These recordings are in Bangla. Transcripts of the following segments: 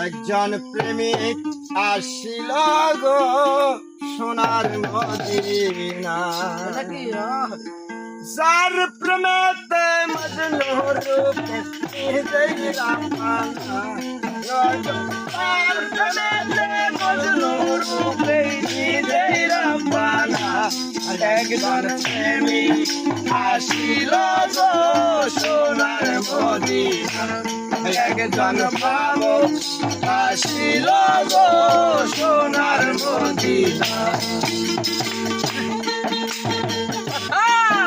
একজন প্রেমিক আসিল গো সোনার মদিনা। যার প্রেমেতে মজনু রূপে হৃদয় রামানা প্রেমেতে মজনু রূপে হৃদয় রামানা একজন প্রেমিক আসিল গো সোনার মদিনা। একজন পাবো আসিল সোনার মদিনা। হ্যাঁ।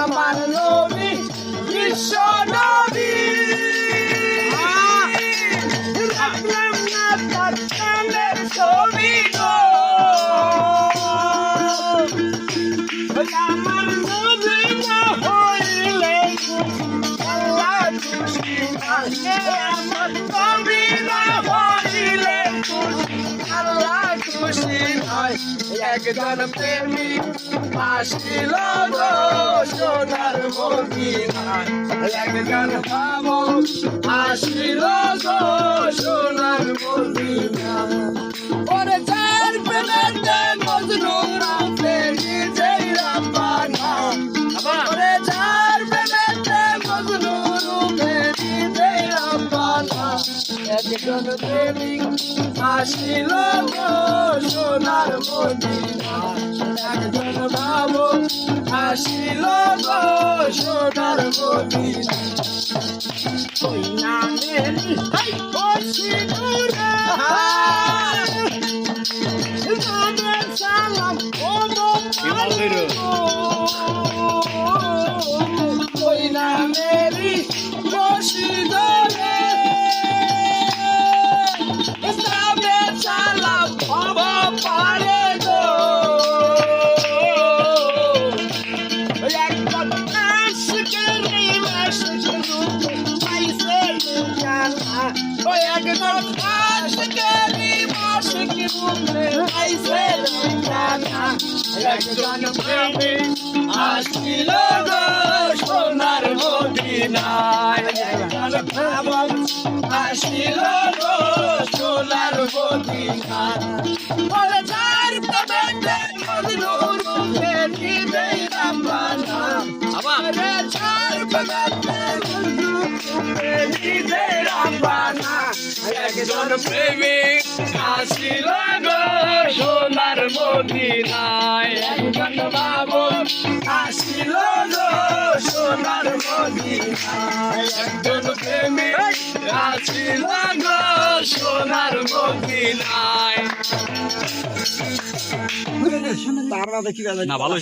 আমার নবী বিশ্ব নবী রাখলাম হয় একজন প্রেমিক আসিল সোনার মদিনায়। একজন পাবো আসিল একজন প্রেমিক আসিল সোনার মদিনায় একজন বাবু আসিল সোনার মদিনায় একজন প্রেমিক আসিল সোনার মদিনায় একজন প্রেমক আসিল সোনার মদিনায় একজন প্রেমিক আসিল গো সোনার মদিনায় একজন বাবু আসিল গো সোনার মদিনায় একজন প্রেমিক আসিল গো সোনার মদিনায় না, ভালো